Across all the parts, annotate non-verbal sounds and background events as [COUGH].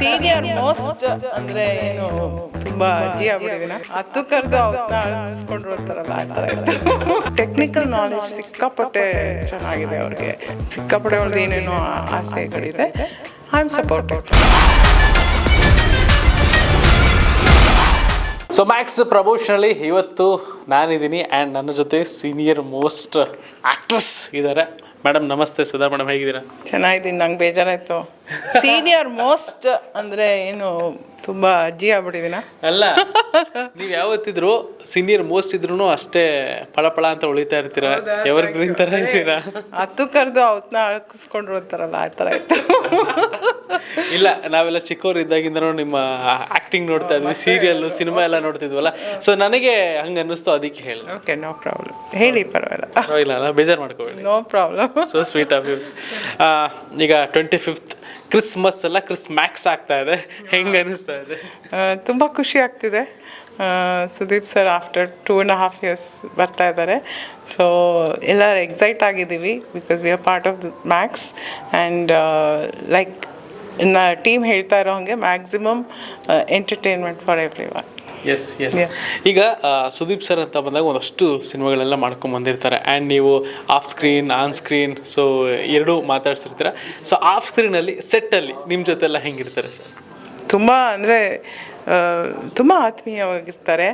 Senior most ಅಂದ್ರೆ ಏನು ತುಂಬಾ ಅಜ್ಜಿ ಆಗ್ಬಿಟ್ಟಿದ್ದೀನ ಹತ್ತು ಕರೆದು ಅವನ್ನ ಅಳಿಸ್ಕೊಂಡ್ರು ಅಂತಾರಲ್ಲ ಆ ಥರ ಇತ್ತು. ಟೆಕ್ನಿಕಲ್ ನಾಲೆಜ್ ಸಿಕ್ಕಾಪಟ್ಟೆ ಚೆನ್ನಾಗಿದೆ ಅವ್ರಿಗೆ. ಸಿಕ್ಕಾಪಟ್ಟೆ ಅವ್ರದ್ದು ಏನೇನೋ ಆಸೆಗಳಿದೆ. I am supported so Max ಪ್ರಮೋಷನಲ್ಲಿ ಇವತ್ತು ನಾನಿದ್ದೀನಿ ಆ್ಯಂಡ್ ನನ್ನ ಜೊತೆ ಸೀನಿಯರ್ ಮೋಸ್ಟ್ ಆ್ಯಕ್ಟ್ರೆಸ್ ಇದ್ದಾರೆ. ಮೇಡಮ್ ನಮಸ್ತೆ. ಸುಧಾ ಮೇಡಮ್ ಹೇಗಿದ್ದೀರಾ? ಚೆನ್ನಾಗಿದ್ದೀನಿ. ನಂಗೆ ಬೇಜಾರಾಯ್ತು. ಸೀನಿಯರ್ ಮೋಸ್ಟ್ ಅಂದ್ರೆ ಏನು ತುಂಬಾ ಅಜ್ಜಿ ಆಗ್ಬಿಟ್ಟಿದ್ದೀನ? ಅಲ್ಲ ನೀವು ಯಾವತ್ತಿದ್ರು ಸೀನಿಯರ್ ಮೋಸ್ಟ್ ಇದ್ರೂ ಅಷ್ಟೇ ಫಳ ಅಂತ ಉಳಿತಾ ಇರ್ತೀರಾ? ಎವರ್ ಗ್ರೀನ್ ತರ ಇರ್ತೀರಾ? ಹತ್ತು ಕರೆದು ಅವತ್ನ ಹಾಕಿಸ್ಕೊಂಡ್ರು ಅಂತಾರಲ್ಲ ಆ ತರ ಇತ್ತು. ಇಲ್ಲ ನಾವೆಲ್ಲ ಚಿಕ್ಕವ್ರು ಇದ್ದಾಗಿಂದನೂ ನಿಮ್ಮ ಆಕ್ಟಿಂಗ್ ನೋಡ್ತಾ ಇದ್ವಿ ಸೀರಿಯಲ್ ಸಿನಿಮಾ ಎಲ್ಲ ನೋಡ್ತಿದ್ವಲ್ಲ? ಸೊ ನನಗೆ ಹಂಗೆ ಅನ್ನಿಸ್ತು ಅದಕ್ಕೆ ಹೇಳಿ. ಓಕೆ ನೋ ಪ್ರಾಬ್ಲಮ್ ಹೇಳಿ ಪರವಾಗಿಲ್ಲ. ಪರವಾಗಿಲ್ಲ ಅಲ್ಲ ಬೇಜಾರು ಮಾಡ್ಕೋಬೇಡಿ. No problem so sweet of you ಈಗ ಟ್ವೆಂಟಿ ಫಿಫ್ತ್ ಕ್ರಿಸ್ಮಸ್ ಎಲ್ಲ ಕ್ರಿಸ್ ಮ್ಯಾಕ್ಸ್ ಆಗ್ತಾ ಇದೆ. ಹೆಂಗೆ ಅನಿಸ್ತಾ ಇದೆ? ತುಂಬ ಖುಷಿ ಆಗ್ತಿದೆ. Sudeep sir after two and half years ಬರ್ತಾ ಇದ್ದಾರೆ. ಸೊ ಎಲ್ಲರೂ ಎಕ್ಸೈಟ್ ಆಗಿದ್ದೀವಿ because we are part of the Max and ಲೈಕ್ನ team ಹೇಳ್ತಾ ಇರೋ ಹಾಗೆ maximum entertainment for everyone yes yes. ಈಗ ಸುದೀಪ್ ಸರ್ ಅಂತ ಬಂದಾಗ ಒಂದಷ್ಟು ಸಿನಿಮಾಗಳೆಲ್ಲ ಮಾಡ್ಕೊಂಡು ಬಂದಿರ್ತಾರೆ. ಆ್ಯಂಡ್ ನೀವು off screen on screen so ಎರಡೂ ಮಾತಾಡ್ಸಿರ್ತೀರ. ಸೊ ಆಫ್ ಸ್ಕ್ರೀನಲ್ಲಿ ಸೆಟ್ಟಲ್ಲಿ ನಿಮ್ಮ ಜೊತೆ ಎಲ್ಲ ಹೆಂಗಿರ್ತಾರೆ ಸರ್? ತುಂಬ ಅಂದರೆ ತುಂಬ ಆತ್ಮೀಯವಾಗಿರ್ತಾರೆ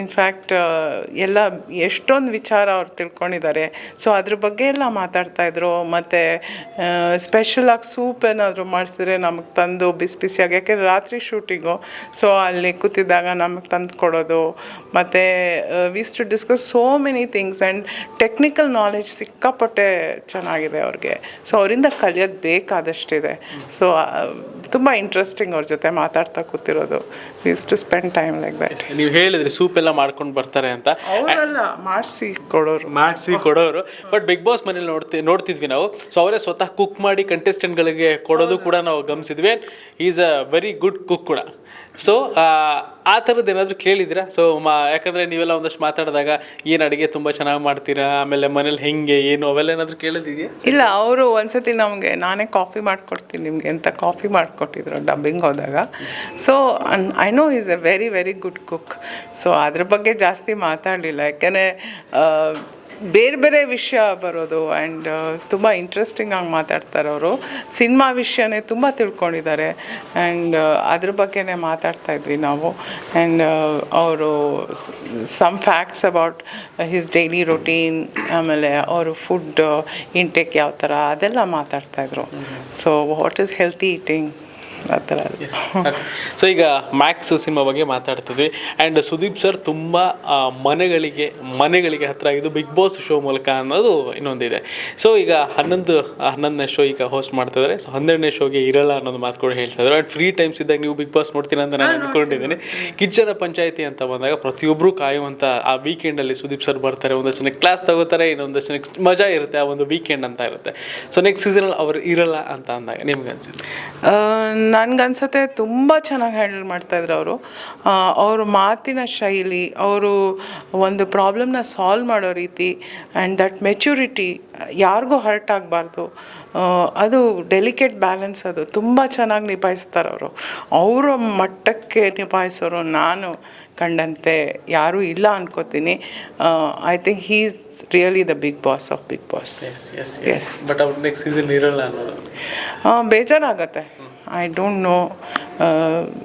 ಇನ್ಫ್ಯಾಕ್ಟ್ ಎಲ್ಲ ಎಷ್ಟೊಂದು ವಿಚಾರ ಅವ್ರು ತಿಳ್ಕೊಂಡಿದ್ದಾರೆ. ಸೊ ಅದ್ರ ಬಗ್ಗೆ ಎಲ್ಲ ಮಾತಾಡ್ತಾಯಿದ್ರು ಮತ್ತು ಸ್ಪೆಷಲಾಗಿ ಸೂಪ್ ಏನಾದರೂ ಮಾಡಿಸಿದ್ರೆ ನಮಗೆ ತಂದು ಬಿಸಿ ಬಿಸಿಯಾಗಿ, ಯಾಕೆಂದರೆ ರಾತ್ರಿ ಶೂಟಿಂಗು ಸೊ ಅಲ್ಲಿ ಕೂತಿದ್ದಾಗ ನಮಗೆ ತಂದು ಕೊಡೋದು. ಮತ್ತು wish to discuss so many things and technical knowledge ಸಿಕ್ಕಾಪಟ್ಟೆ ಚೆನ್ನಾಗಿದೆ ಅವ್ರಿಗೆ. ಸೊ ಅವರಿಂದ ಕಲಿಯೋದು ಬೇಕಾದಷ್ಟಿದೆ. ಸೊ ತುಂಬ ಇಂಟ್ರೆಸ್ಟಿಂಗ್ ಅವ್ರ ಜೊತೆ ಮಾತಾಡ್ತಾ ಕೂತಿರೋದು. Wish to spend time like that ನೀವು ಹೇಳಿದ್ರೆ ಸೂಪ್ ಎಲ್ಲ ಮಾಡ್ಕೊಂಡು ಬರ್ತಾರೆ ಅಂತ. ಅವರೆಲ್ಲ ಮಾಡಿಸಿ ಕೊಡೋರು. ಮಾಡಿಸಿ ಕೊಡೋರು. ಬಟ್ ಬಿಗ್ ಬಾಸ್ ಮನೇಲಿ ನೋಡ್ತಿ ನೋಡ್ತಿದ್ವಿ ನಾವು. ಸೊ ಅವರೇ ಸ್ವತಃ ಕುಕ್ ಮಾಡಿ contestant-ಗಳಿಗೆ ಕೊಡೋದು ಕೂಡ ನಾವು ಗಮನಿಸಿದ್ವಿ. Is a very good cook ಕೂಡ. ಸೊ ಆ ಥರದ್ದು ಏನಾದರೂ ಕೇಳಿದಿರಾ ಸೊ ಮಾ, ಯಾಕಂದರೆ ನೀವೆಲ್ಲ ಒಂದಷ್ಟು ಮಾತಾಡಿದಾಗ ಏನು ಅಡುಗೆ ತುಂಬ ಚೆನ್ನಾಗಿ ಮಾಡ್ತೀರಾ? ಆಮೇಲೆ ಮನೇಲಿ ಹೆಂಗೆ, ಏನು ಅವೆಲ್ಲ ಏನಾದರೂ ಕೇಳೋದಿದೆಯಾ? ಇಲ್ಲ, ಅವರು ಒಂದ್ಸತಿ ನಮಗೆ ನಾನೇ ಕಾಫಿ ಮಾಡಿಕೊಡ್ತೀನಿ ನಿಮಗೆ ಅಂತ ಕಾಫಿ ಮಾಡಿಕೊಟ್ಟಿದ್ರು ಡಬ್ಬಿಂಗ್ ಹೋದಾಗ. So I know is a very very good cook so ಅದ್ರ ಬಗ್ಗೆ ಜಾಸ್ತಿ ಮಾತಾಡಲಿಲ್ಲ. ಯಾಕೆಂದರೆ ಬೇರೆ ಬೇರೆ ವಿಷಯ ಬರೋದು ಆ್ಯಂಡ್ ತುಂಬ ಇಂಟ್ರೆಸ್ಟಿಂಗ್ ಆಗಿ ಮಾತಾಡ್ತಾರೆ ಅವರು. ಸಿನಿಮಾ ವಿಷಯನೇ ತುಂಬ ತಿಳ್ಕೊಂಡಿದ್ದಾರೆ ಆ್ಯಂಡ್ ಅದ್ರ ಬಗ್ಗೆನೇ ಮಾತಾಡ್ತಾ ಇದ್ವಿ ನಾವು. ಆ್ಯಂಡ್ ಅವರು some facts about his daily routine ಆಮೇಲೆ ಅವರು ಫುಡ್ ಇಂಟೇಕ್ ಯಾವ ಥರ ಅದೆಲ್ಲ ಮಾತಾಡ್ತಾಯಿದ್ರು so what is healthy eating ಆ ಥರ ಸೊ ಈಗ ಮ್ಯಾಕ್ಸ್ ಸಿನಿಮಾ ಬಗ್ಗೆ ಮಾತಾಡ್ತಿದ್ವಿ. ಆ್ಯಂಡ್ ಸುದೀಪ್ ಸರ್ ತುಂಬ ಮನೆಗಳಿಗೆ ಮನೆಗಳಿಗೆ ಹತ್ರ ಇದು ಬಿಗ್ ಬಾಸ್ ಶೋ ಮೂಲಕ ಅನ್ನೋದು ಇನ್ನೊಂದಿದೆ. ಸೊ ಈಗ ಹನ್ನೊಂದು ಹನ್ನೊಂದನೇ ಶೋ ಈಗ ಹೋಸ್ಟ್ ಮಾಡ್ತಾ ಇದ್ದಾರೆ ಸೊ ಹನ್ನೆರಡನೇ ಶೋಗೆ ಇರಲ್ಲ ಅನ್ನೋದು ಮಾತು ಕೂಡ ಹೇಳ್ತಾ ಆ್ಯಂಡ್ ಫ್ರೀ ಟೈಮ್ಸ್ ಇದ್ದಾಗ ನೀವು ಬಿಗ್ ಬಾಸ್ ನೋಡ್ತೀನಿ ಅಂತ ನಾನು ಅಂದ್ಕೊಂಡಿದ್ದೀನಿ ಕಿಚ್ಚನ ಪಂಚಾಯಿತಿ ಅಂತ ಬಂದಾಗ ಪ್ರತಿಯೊಬ್ಬರು ಕಾಯುವಂಥ ಆ ವೀಕೆಂಡಲ್ಲಿ ಸುದೀಪ್ ಸರ್ ಬರ್ತಾರೆ. ಒಂದಷ್ಟು ಜನಕ್ಕೆ ಕ್ಲಾಸ್ ತಗೋತಾರೆ ಇನ್ನೊಂದಷ್ಟು ಜನಕ್ಕೆ ಮಜಾ ಇರುತ್ತೆ. ಆ ಒಂದು ವೀಕೆಂಡ್ ಅಂತ ಇರುತ್ತೆ. ಸೊ ನೆಕ್ಸ್ಟ್ ಸೀಸನಲ್ಲಿ ಅವರು ಇರಲ್ಲ ಅಂತ ಅಂದಾಗ ನಿಮ್ಗೆ ಅನ್ಸುತ್ತೆ? ನನಗನ್ಸುತ್ತೆ ತುಂಬ ಚೆನ್ನಾಗಿ ಹ್ಯಾಂಡಲ್ ಮಾಡ್ತಾಯಿದ್ರು ಅವರು. ಅವ್ರ ಮಾತಿನ ಶೈಲಿ ಅವರು ಒಂದು ಪ್ರಾಬ್ಲಮ್ನ ಸಾಲ್ವ್ ಮಾಡೋ ರೀತಿ ಆ್ಯಂಡ್ ದಟ್ ಮೆಚುರಿಟಿ ಯಾರಿಗೂ ಹರ್ಟ್ ಆಗಬಾರ್ದು. ಅದು ಡೆಲಿಕೇಟ್ ಬ್ಯಾಲೆನ್ಸ್ ಅದು. ತುಂಬ ಚೆನ್ನಾಗಿ ನಿಭಾಯಿಸ್ತಾರೆ ಅವರು. ಅವರ ಮಟ್ಟಕ್ಕೆ ನಿಭಾಯಿಸೋರು ನಾನು ಕಂಡಂತೆ ಯಾರೂ ಇಲ್ಲ ಅನ್ಕೋತೀನಿ. I think he is really the big boss of big boss yes but ಅವ್ರು ನೆಕ್ಸ್ಟ್ ಸೀಸನ್ ಇರಲ್ಲ ಅನ್ನೋದು. ಬೇಜಾರಾಗತ್ತೆ. ಐ ಡೋಂಟ್ ನೋ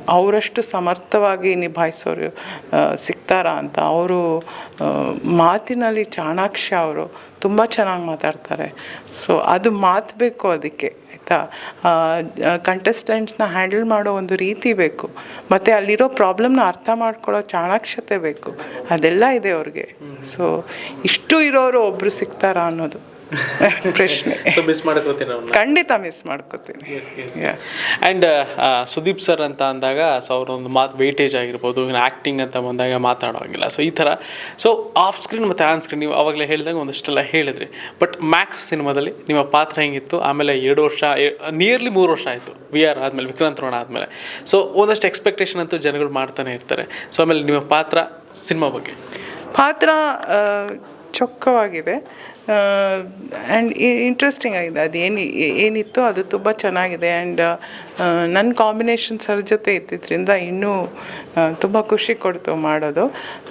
ಅವರಷ್ಟು ಸಮರ್ಥವಾಗಿ ನಿಭಾಯಿಸೋರು ಆ, ಸಿಗ್ತಾರಾ ಅಂತ. ಅವರು ಮಾತಿನಲ್ಲಿ ಚಾಣಾಕ್ಷ ಅವರು ತುಂಬ ಚೆನ್ನಾಗಿ ಮಾತಾಡ್ತಾರೆ. ಸೊ ಅದು ಮಾತು ಬೇಕು ಅದಕ್ಕೆ ಆಯಿತಾ? ಕಂಟೆಸ್ಟೆಂಟ್ಸ್ನ ಹ್ಯಾಂಡಲ್ ಮಾಡೋ ಒಂದು ರೀತಿ ಬೇಕು. ಮತ್ತು ಅಲ್ಲಿರೋ ಪ್ರಾಬ್ಲಮ್ನ ಅರ್ಥ ಮಾಡ್ಕೊಳ್ಳೋ ಚಾಣಾಕ್ಷತೆ ಬೇಕು. ಅದೆಲ್ಲ ಇದೆ ಅವ್ರಿಗೆ. ಸೊ ಇಷ್ಟು ಇರೋರು ಒಬ್ಬರು ಸಿಗ್ತಾರಾ ಅನ್ನೋದು. [LAUGHS] ಪ್ರಶ್ನೆ. ಸೊ ಮಿಸ್ ಮಾಡ್ಕೋತೀನಿ ಅವ್ರನ್ನ ಖಂಡಿತ ಮಿಸ್ ಮಾಡ್ಕೋತೀನಿ. ಆ್ಯಂಡ್ ಸುದೀಪ್ ಸರ್ ಅಂತ ಅಂದಾಗ ಸೊ ಅವರೊಂದು ಮಾತು ವೇಟೇಜ್ ಆಗಿರ್ಬೋದು ಆ್ಯಕ್ಟಿಂಗ್ ಅಂತ ಬಂದಾಗ ಮಾತಾಡೋಂಗಿಲ್ಲ. ಸೊ ಈ ಥರ ಸೊ ಆಫ್ ಸ್ಕ್ರೀನ್ ಮತ್ತು ಆನ್ ಸ್ಕ್ರೀನ್ ನೀವು ಅವಾಗಲೇ ಹೇಳಿದಾಗ ಒಂದಷ್ಟೆಲ್ಲ ಹೇಳಿದ್ರಿ. ಬಟ್ ಮ್ಯಾಕ್ಸ್ ಸಿನಿಮಾದಲ್ಲಿ ನಿಮ್ಮ ಪಾತ್ರ ಹೆಂಗಿತ್ತು? ಆಮೇಲೆ ಎರಡು ವರ್ಷ ನಿಯರ್ಲಿ ಮೂರು ವರ್ಷ ಆಯಿತು. ವಿ ಆರ್ ಆದಮೇಲೆ ವಿಕ್ರಾಂತ್ ರೋಣ ಆದಮೇಲೆ. ಸೊ ಒಂದಷ್ಟು ಎಕ್ಸ್ಪೆಕ್ಟೇಷನ್ ಅಂತೂ ಜನಗಳು ಮಾಡ್ತಾನೆ ಇರ್ತಾರೆ. ಸೊ ಆಮೇಲೆ ನಿಮ್ಮ ಪಾತ್ರ ಸಿನಿಮಾ ಬಗ್ಗೆ? ಪಾತ್ರ ಚೊಕ್ಕವಾಗಿದೆ. ಆ್ಯಂಡ್ ಇಂಟ್ರೆಸ್ಟಿಂಗ್ ಆಗಿದೆ. ಅದು ಏನು ಏನಿತ್ತು ಅದು ತುಂಬ ಚೆನ್ನಾಗಿದೆ. ಆ್ಯಂಡ್ ನನ್ನ ಕಾಂಬಿನೇಷನ್ ಸರ್ ಜೊತೆ ಇದ್ದಿದ್ದರಿಂದ ಇನ್ನೂ ತುಂಬ ಖುಷಿ ಕೊಡ್ತು ಮಾಡೋದು.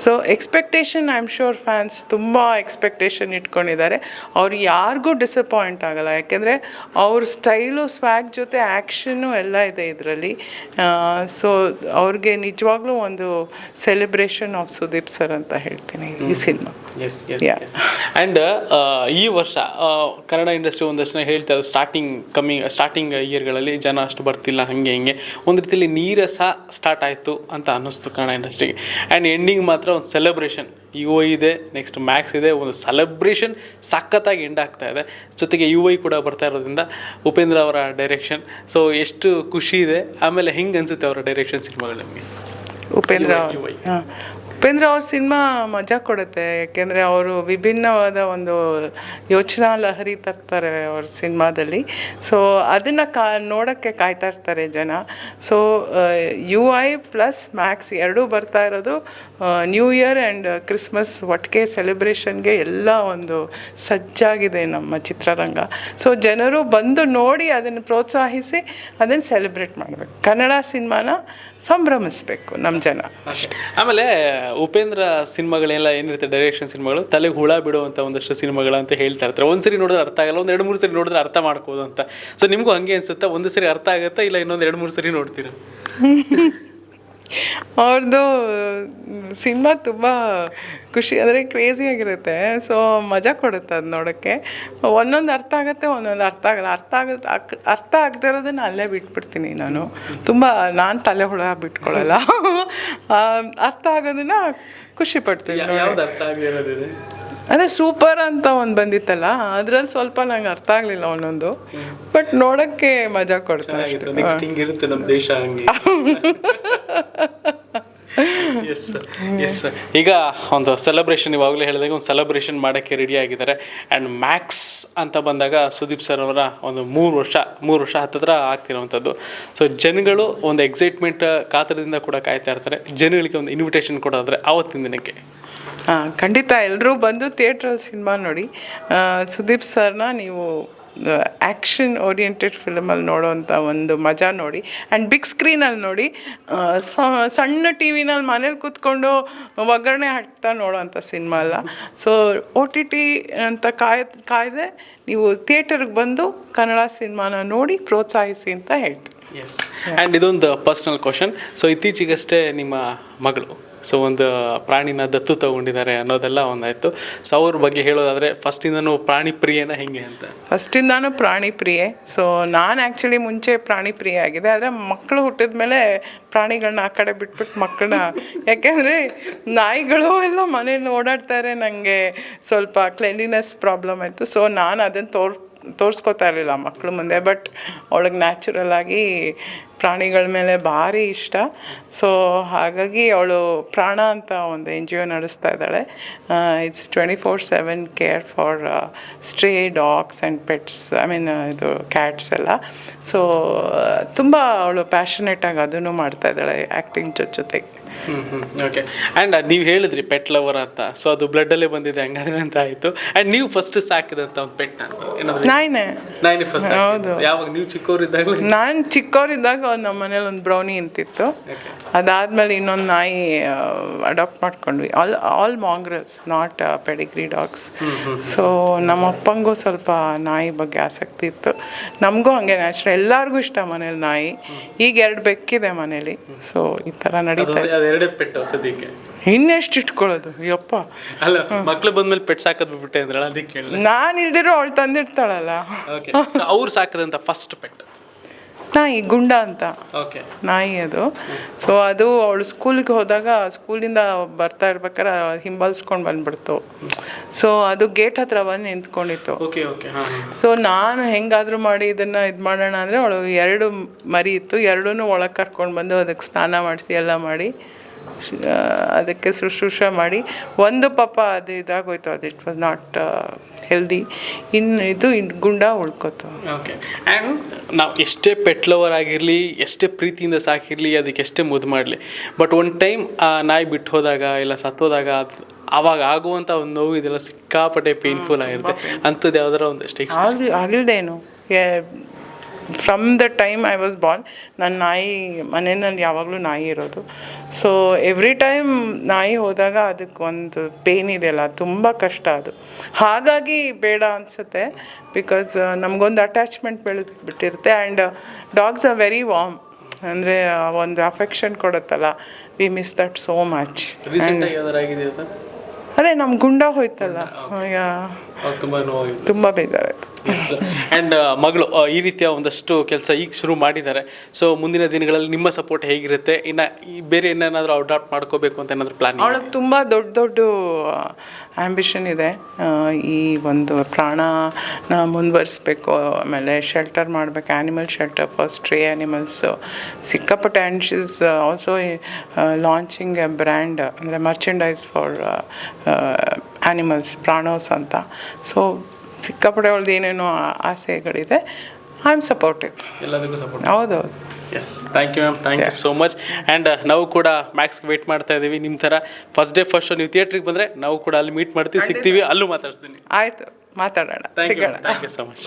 So expectation I am sure fans ತುಂಬ ಎಕ್ಸ್ಪೆಕ್ಟೇಷನ್ ಇಟ್ಕೊಂಡಿದ್ದಾರೆ. ಅವ್ರು ಯಾರಿಗೂ ಡಿಸಪಾಯಿಂಟ್ ಆಗಲ್ಲ. ಯಾಕೆಂದರೆ ಅವ್ರ ಸ್ಟೈಲು ಸ್ವ್ಯಾಗ್ ಜೊತೆ ಆ್ಯಕ್ಷನ್ನು ಎಲ್ಲ ಇದೆ ಇದರಲ್ಲಿ. ಸೊ ಅವ್ರಿಗೆ ನಿಜವಾಗ್ಲೂ ಒಂದು ಸೆಲೆಬ್ರೇಷನ್ ಆಫ್ ಸುದೀಪ್ ಸರ್ ಅಂತ ಹೇಳ್ತೀನಿ ಈ cinema. Yes yes Yeah. And ಈ ವರ್ಷ ಆ, ಕನ್ನಡ ಇಂಡಸ್ಟ್ರಿ ಒಂದಷ್ಟು ಜನ ಹೇಳ್ತಾ ಇದ್ದಾರೆ ಸ್ಟಾರ್ಟಿಂಗ್ ಕಮ್ಮಿ ಸ್ಟಾರ್ಟಿಂಗ್ ಇಯರ್ಗಳಲ್ಲಿ ಜನ ಅಷ್ಟು ಬರ್ತಿಲ್ಲ ಹಾಗೆ ಹಿಂಗೆ. ಒಂದು ರೀತಿಯಲ್ಲಿ ನೀರಸ ಸ್ಟಾರ್ಟ್ ಆಯಿತು ಅಂತ ಅನ್ನಿಸ್ತು ಕನ್ನಡ ಇಂಡಸ್ಟ್ರಿಗೆ. ಆ್ಯಂಡ್ ಎಂಡಿಂಗ್ ಮಾತ್ರ ಒಂದು ಸೆಲೆಬ್ರೇಷನ್ ಯು ಐ ಇದೆ ನೆಕ್ಸ್ಟ್ ಮ್ಯಾಕ್ಸ್ ಇದೆ ಒಂದು ಸೆಲೆಬ್ರೇಷನ್ ಸಖತ್ತಾಗಿ ಎಂಡ್ ಆಗ್ತಾ ಇದೆ. ಜೊತೆಗೆ ಯು ಐ ಕೂಡ ಬರ್ತಾ ಇರೋದ್ರಿಂದ ಉಪೇಂದ್ರ ಅವರ ಡೈರೆಕ್ಷನ್ ಸೊ ಎಷ್ಟು ಖುಷಿ ಇದೆ. ಆಮೇಲೆ ಹೆಂಗೆ ಅನಿಸುತ್ತೆ ಅವರ ಡೈರೆಕ್ಷನ್ ಸಿನಿಮಾಗಳು ನಿಮಗೆ? ಉಪೇಂದ್ರ UI. ಅವ್ರ. ಹಾಂ. ಉಪೇಂದ್ರ ಅವ್ರ ಸಿನಿಮಾ ಮಜಾ ಕೊಡುತ್ತೆ. ಯಾಕೆಂದರೆ ಅವರು ವಿಭಿನ್ನವಾದ ಒಂದು ಯೋಚನಾ ಲಹರಿ ತರ್ತಾರೆ ಅವ್ರ ಸಿನಿಮಾದಲ್ಲಿ. ಸೊ ಅದನ್ನು ಕಾ, ನೋಡೋಕ್ಕೆ ಕಾಯ್ತಾ ಇರ್ತಾರೆ ಜನ. So U I plus Max ಎರಡೂ ಬರ್ತಾ ಇರೋದು ನ್ಯೂ ಇಯರ್ ಆ್ಯಂಡ್ ಕ್ರಿಸ್ಮಸ್ ಒಟ್ಟಿಗೆ ಸೆಲೆಬ್ರೇಷನ್ಗೆ ಎಲ್ಲ ಒಂದು ಸಜ್ಜಾಗಿದೆ ನಮ್ಮ ಚಿತ್ರರಂಗ. ಸೊ ಜನರು ಬಂದು ನೋಡಿ ಅದನ್ನು ಪ್ರೋತ್ಸಾಹಿಸಿ ಅದನ್ನು ಸೆಲೆಬ್ರೇಟ್ ಮಾಡಬೇಕು. ಕನ್ನಡ ಸಿನಿಮಾನ ಸಂಭ್ರಮಿಸ್ಬೇಕು ನಮ್ಮ ಜನ. ಅಷ್ಟೇ. ಆಮೇಲೆ ಉಪೇಂದ್ರ ಸಿನಿಮಾಗಳೆಲ್ಲ ಏನಿರುತ್ತೆ ಡೈರೆಕ್ಷನ್ ಸಿನಿಮಾಗಳು? ತಲೆಗೆ ಹುಳ ಬಿಡುವಂಥ ಒಂದಷ್ಟು ಸಿನಿಮಾಗಳು ಅಂತ ಹೇಳ್ತಾ ಇರ್ತಾರೆ. ಒಂದು ಸರಿ ನೋಡಿದ್ರೆ ಅರ್ಥ ಆಗಲ್ಲ, ಒಂದು ಎರಡು ಮೂರು ಸರಿ ನೋಡಿದ್ರೆ ಅರ್ಥ ಮಾಡ್ಕೋದು ಅಂತ. ಸೊ ನಿಮಗೂ ಹಂಗೆ ಅನ್ಸುತ್ತಾ? ಒಂದು ಸರಿ ಅರ್ಥ ಆಗುತ್ತಾ? ಇಲ್ಲ ಇನ್ನೊಂದು ಎರಡು ಮೂರು ಸರಿ ನೋಡ್ತೀರಾ? [LAUGHS] ಅವ್ರದ್ದು ಸಿನಿಮಾ ತುಂಬ ಖುಷಿ ಅಂದರೆ ಕ್ರೇಜಿಯಾಗಿರುತ್ತೆ ಸೊ ಮಜಾ ಕೊಡುತ್ತೆ ಅದು ನೋಡೋಕ್ಕೆ. ಒಂದೊಂದು ಅರ್ಥ ಆಗುತ್ತೆ ಒಂದೊಂದು ಅರ್ಥ ಆಗಲ್ಲ. ಅರ್ಥ ಆಗುತ್ತೆ ಅರ್ಥ ಆಗದೆ ಇರೋದನ್ನ ಅಲ್ಲೇ ಬಿಟ್ಬಿಡ್ತೀನಿ ನಾನು. ತುಂಬ ನಾನು ತಲೆ ಹುಳ ಬಿಟ್ಕೊಳ್ಳಲ್ಲ [LAUGHS] ಅರ್ಥ ಆಗೋದನ್ನ ಖುಷಿ ಪಡ್ತೀನಿ ಅದೇ ಸೂಪರ್ ಅಂತ ಒಂದು ಬಂದಿತ್ತಲ್ಲ ಅದ್ರಲ್ಲಿ ಸ್ವಲ್ಪ ನಂಗೆ ಅರ್ಥ ಆಗಲಿಲ್ಲ ಒಂದೊಂದು. ಬಟ್ ನೋಡೋಕ್ಕೆ ಮಜಾ ಕೊಡ್ತಾರೆ ಹಿಂಗಿರುತ್ತೆ ನಮ್ಮ ದೇಶ ಹಂಗೆ. ಎಸ್ ಎಸ್ ಈಗ ಒಂದು ಸೆಲೆಬ್ರೇಷನ್ ಇವಾಗಲೇ ಹೇಳಿದಾಗ ಒಂದು ಸೆಲೆಬ್ರೇಷನ್ ಮಾಡೋಕ್ಕೆ ರೆಡಿ ಆಗಿದ್ದಾರೆ. ಆ್ಯಂಡ್ ಮ್ಯಾಕ್ಸ್ ಅಂತ ಬಂದಾಗ ಸುದೀಪ್ ಸರ್ ಅವರ ಒಂದು ಮೂರು ವರ್ಷ ಮೂರು ವರ್ಷ ಹತ್ತಿರ ಆಗ್ತಿರೋವಂಥದ್ದು. ಸೊ ಜನಗಳು ಒಂದು ಎಕ್ಸೈಟ್ಮೆಂಟ್ ಕಾತರದಿಂದ ಕೂಡ ಕಾಯ್ತಾ ಇರ್ತಾರೆ. ಜನಗಳಿಗೆ ಒಂದು ಇನ್ವಿಟೇಷನ್ ಕೊಡೋದ್ರೆ ಆವತ್ತಿನ ದಿನಕ್ಕೆ. ಹಾಂ ಖಂಡಿತ ಎಲ್ಲರೂ ಬಂದು ಥಿಯೇಟ್ರಲ್ಲಿ ಸಿನಿಮಾ ನೋಡಿ. ಸುದೀಪ್ ಸರ್ನ ನೀವು ಆ್ಯಕ್ಷನ್ ಓರಿಯೆಂಟೆಡ್ ಫಿಲಮಲ್ಲಿ ನೋಡೋವಂಥ ಒಂದು ಮಜಾ ನೋಡಿ. ಆ್ಯಂಡ್ ಬಿಗ್ ಸ್ಕ್ರೀನಲ್ಲಿ ನೋಡಿ ಸಣ್ಣ ಟಿ ವಿನಲ್ಲಿ ಮನೇಲಿ ಕೂತ್ಕೊಂಡು ಒಗ್ಗರಣೆ ಹಾಕ್ತಾ ನೋಡೋವಂಥ ಸಿನಿಮಾ ಅಲ್ಲ. ಸೊ ಒ ಟಿ ಟಿ ಅಂತ ಕಾಯ್, ಕಾಯ್ದೆ ನೀವು ಥಿಯೇಟರ್ಗೆ ಬಂದು ಕನ್ನಡ ಸಿನಿಮಾನ ನೋಡಿ ಪ್ರೋತ್ಸಾಹಿಸಿ ಅಂತ ಹೇಳ್ತೀನಿ. ಎಸ್ ಆ್ಯಂಡ್ ಇದೊಂದು ಪರ್ಸ್ನಲ್ ಕ್ವಶನ್ ಸೊ ಇತ್ತೀಚೆಗಷ್ಟೇ ನಿಮ್ಮ ಮಗಳು ಸೊ ಒಂದು ಪ್ರಾಣಿನ ದತ್ತು ತಗೊಂಡಿದ್ದಾರೆ ಅನ್ನೋದೆಲ್ಲ ಒಂದಾಯಿತು. ಸೊ ಅವ್ರ ಬಗ್ಗೆ ಹೇಳೋದಾದರೆ ಫಸ್ಟಿಂದನೂ ಪ್ರಾಣಿ ಪ್ರಿಯನ ಹೆಂಗೆ ಅಂತ? ಫಸ್ಟಿಂದಾನು ಪ್ರಾಣಿ ಪ್ರಿಯೆ ಸೊ ನಾನು ಆ್ಯಕ್ಚುಲಿ ಮುಂಚೆ ಪ್ರಾಣಿ ಪ್ರಿಯ ಆಗಿದೆ ಆದರೆ ಮಕ್ಕಳು ಹುಟ್ಟಿದ ಮೇಲೆ ಪ್ರಾಣಿಗಳನ್ನ ಆ ಕಡೆ ಬಿಟ್ಬಿಟ್ಟು ಮಕ್ಕಳನ್ನ [LAUGHS] ಯಾಕೆಂದರೆ ನಾಯಿಗಳು ಎಲ್ಲ ಮನೇಲಿ ಓಡಾಡ್ತಾರೆ. ನನಗೆ ಸ್ವಲ್ಪ ಕ್ಲೆನ್ಲಿನೆಸ್ ಪ್ರಾಬ್ಲಮ್ ಆಯಿತು. ಸೊ ನಾನು ಅದನ್ನು ತೋರ್ ತೋರಿಸ್ಕೊತಾ ಇರಲಿಲ್ಲ ಮಕ್ಕಳು ಮುಂದೆ. ಬಟ್ ಅವಳಿಗೆ ನ್ಯಾಚುರಲ್ ಆಗಿ ಪ್ರಾಣಿಗಳ ಮೇಲೆ ಭಾರಿ ಇಷ್ಟ. ಸೊ ಹಾಗಾಗಿ ಅವಳು ಪ್ರಾಣ ಅಂತ ಒಂದು ಎನ್ ಜಿ ಒ ನಡೆಸ್ತಾ ಇದ್ದಾಳೆ. It's twenty four seven care for stray dogs and pets I mean ಇದು ಕ್ಯಾಟ್ಸ್ ಎಲ್ಲ. ಸೊ ತುಂಬ ಅವಳು ಪ್ಯಾಷನೇಟಾಗಿ ಅದನ್ನು ಮಾಡ್ತಾ ಇದ್ದಾಳೆ ಆ್ಯಕ್ಟಿಂಗ್ ಜೊತೆ ಜೊತೆಗೆ. ಓಕೆ ಆ್ಯಂಡ್ ನೀವು ಹೇಳಿದ್ರಿ ಪೆಟ್ ಲವರ್ ಅಂತ. ಸೊ ಅದು ಬ್ಲಡ್ಡಲ್ಲೇ ಬಂದಿದೆ ಹಂಗಾದ್ರೆ ಅಂತ ಆಯಿತು. ಆ್ಯಂಡ್ ನೀವು ಫಸ್ಟ್ ಸಾಕಿದಂಥ ಒಂದು ಪೆಟ್ ಅಂತ. ನಾಯಿನೇ. ನಾಯಿನೇ ಫಸ್ಟ್ ಹೌದು. ಯಾವಾಗ? ನೀವು ಚಿಕ್ಕವರಿದ್ದಾಗ? ನಾನು ಚಿಕ್ಕವರಿದ್ದಾಗ ನಮ್ಮ ಮನೇಲಿ ಒಂದು ಬ್ರೌನಿ ಅಂತಿತ್ತು. ಅದಾದಮೇಲೆ ಇನ್ನೊಂದು ನಾಯಿ ಅಡಾಪ್ಟ್ ಮಾಡ್ಕೊಂಡ್ವಿ. All all mongrels not pedigree dogs so ನಮ್ಮ ಅಪ್ಪಂಗೂ ಸ್ವಲ್ಪ ನಾಯಿ ಬಗ್ಗೆ ಆಸಕ್ತಿ ಇತ್ತು. ನಮಗೂ ಹಂಗೆ ನ್ಯಾಚುರಲ್ ಎಲ್ಲರಿಗೂ ಇಷ್ಟ ಮನೇಲಿ ನಾಯಿ. ಈಗ ಎರಡು ಬೆಕ್ಕಿದೆ ಮನೇಲಿ. ಸೊ ಈ ಥರ ನಡೀತಾ ಇದೆ. ಅದು ಎರಡೇ ಪೆಟ್ಟು ಸದ್ಯಕ್ಕೆ. ಇನ್ನೆಷ್ಟು ಇಟ್ಕೊಳ್ಳೋದು? ಯಪ್ಪ. ಅಲ್ಲ ಮಕ್ಳು ಬಂದ್ಮೇಲೆ ಪೆಟ್ ಸಾಕದ್ ಬಿಟ್ಟೆ ಅಂದ್ರೆ ಅದಕ್ಕೆ ನಾನು ಇಲ್ದಿರೋ ಅವಳು ತಂದಿರ್ತಾಳಲ್ಲ. ಓಕೆ ಅವ್ರು ಸಾಕದಂತ ಫಸ್ಟ್ ಪೆಟ್ ನಾಯಿ ಗುಂಡ ಅಂತ. ಓಕೆ. ನಾಯಿ ಅದು. ಸೊ ಅದು ಅವಳು ಸ್ಕೂಲಿಗೆ ಹೋದಾಗ ಸ್ಕೂಲಿಂದ ಬರ್ತಾ ಇರ್ಬೇಕಾದ್ರೆ ಹಿಂಬಾಲಿಸ್ಕೊಂಡು ಬಂದ್ಬಿಡ್ತು. ಸೊ ಅದು ಗೇಟ್ ಹತ್ರ ಬಂದು ನಿಂತ್ಕೊಂಡಿತ್ತು. ಸೊ ನಾನು ಹೆಂಗಾದರೂ ಮಾಡಿ ಇದನ್ನು ಇದು ಮಾಡೋಣ ಅಂದರೆ ಅವಳು ಎರಡು ಮರಿ ಇತ್ತು. ಎರಡೂ ಒಳಗೆ ಕರ್ಕೊಂಡು ಬಂದು ಅದಕ್ಕೆ ಸ್ನಾನ ಮಾಡಿಸಿ ಎಲ್ಲ ಮಾಡಿ ಅದಕ್ಕೆ ಶುಶ್ರೂಷ ಮಾಡಿ. ಒಂದು ಪಾಪ ಅದು ಇದಾಗೋಯ್ತು. ಅದು ಇಟ್ ವಾಸ್ ನಾಟ್ ಹೆಲ್ದಿ ಇನ್ನು ಇದು ಇನ್ನು ಗುಂಡ ಉಳ್ಕೋತು. ಓಕೆ ಆ್ಯಂಡ್ ನಾವು ಎಷ್ಟೇ ಪೆಟ್ ಲವರ್ ಆಗಿರಲಿ ಎಷ್ಟೇ ಪ್ರೀತಿಯಿಂದ ಸಾಕಿರಲಿ ಅದಕ್ಕೆ ಎಷ್ಟೇ ಮುದ್ದು ಮಾಡಲಿ. ಬಟ್ ಒನ್ ಟೈಮ್ ಆ ನಾಯಿ ಬಿಟ್ಟು ಹೋದಾಗ ಇಲ್ಲ ಸತ್ತೋದಾಗ ಅದು ಆವಾಗ ಆಗುವಂಥ ಒಂದು ನೋವು ಇದೆಲ್ಲ ಸಿಕ್ಕಾಪಟ್ಟೆ ಪೇನ್ಫುಲ್ ಆಗಿರುತ್ತೆ. ಅಂಥದ್ದು ಯಾವ್ದಾರ ಒಂದಷ್ಟು ಆಗಿ ಆಗಿಲ್ದೇನು from the time I was born ನನ್ನ ನಾಯಿ ಮನೆಯಲ್ಲಿ ಯಾವಾಗಲೂ ನಾಯಿ ಇರೋದು. ಸೊ ಎವ್ರಿ ಟೈಮ್ ನಾಯಿ ಹೋದಾಗ ಅದಕ್ಕೆ ಒಂದು ಪೇನ್ ಇದೆಯಲ್ಲ ತುಂಬ ಕಷ್ಟ ಅದು. ಹಾಗಾಗಿ ಬೇಡ ಅನಿಸುತ್ತೆ ಬಿಕಾಸ್ ನಮಗೊಂದು attachment ಬೆಳೆದ್ಬಿಟ್ಟಿರುತ್ತೆ and dogs are very warm ಅಂದರೆ ಒಂದು affection ಕೊಡುತ್ತಲ್ಲ we miss that so much ಅದೇ? ನಮ್ಮ ಗುಂಡ ಹೋಯ್ತಲ್ಲ. ತುಂಬ ಬೇಜಾರಾಯಿತು. [LAUGHS] ಆ್ಯಂಡ್ ಮಗಳು ಆ, ಈ ರೀತಿಯ ಒಂದಷ್ಟು ಕೆಲಸ ಈಗ ಶುರು ಮಾಡಿದ್ದಾರೆ. ಸೊ ಮುಂದಿನ ದಿನಗಳಲ್ಲಿ ನಿಮ್ಮ ಸಪೋರ್ಟ್ ಹೇಗಿರುತ್ತೆ? ಇನ್ನು ಬೇರೆ ಏನೇನಾದರೂ ಅಡಾಪ್ಟ್ ಮಾಡ್ಕೋಬೇಕು ಅಂತ ಏನಾದರೂ ಪ್ಲಾನ್ ಅವಳಿಗೆ ತುಂಬ ದೊಡ್ಡ ದೊಡ್ಡ ಆ್ಯಂಬಿಷನ್ ಇದೆ. ಈ ಒಂದು ಪ್ರಾಣನ ಮುಂದುವರಿಸ್ಬೇಕು ಆಮೇಲೆ ಶೆಲ್ಟರ್ ಮಾಡಬೇಕು animal shelter first stray animals ಸಿಕ್ಕಾಪಟ್ಟೆ and she's also launching a brand ಅಂದರೆ ಮರ್ಚೆಂಡೈಸ್ ಫಾರ್ ಆ್ಯನಿಮಲ್ಸ್ ಪ್ರಾಣೋಸ್ ಅಂತ. ಸೊ ಸಿಕ್ಕಾಪಟ್ಟೆ ಅವಳದ್ದು ಏನೇನೋ ಆಸೆಗಳಿದೆ ಐ ಆಮ್ ಸಪೋರ್ಟಿವ್ ಎಲ್ಲದಕ್ಕೂ ಸಪೋರ್ಟ್ ಹೌದು. Yes thank you ma'am thank you so much and ನಾವು ಕೂಡ ಮ್ಯಾಕ್ಸ್ಗೆ ವೆಯ್ಟ್ ಮಾಡ್ತಾ ಇದ್ದೀವಿ ನಿಮ್ಮ ಥರ. ಫಸ್ಟ್ ಡೇ ಫಸ್ಟ್ ನೀವು ಥಿಯೇಟ್ರಿಗೆ ಬಂದರೆ ನಾವು ಕೂಡ ಅಲ್ಲಿ ಮೀಟ್ ಮಾಡ್ತೀವಿ ಸಿಗ್ತೀವಿ ಅಲ್ಲೂ ಮಾತಾಡ್ತೀನಿ ಆಯಿತು. ಮಾತಾಡೋಣ. ಥ್ಯಾಂಕ್ ಯು ಸಿಗೋಣ. Thank you so much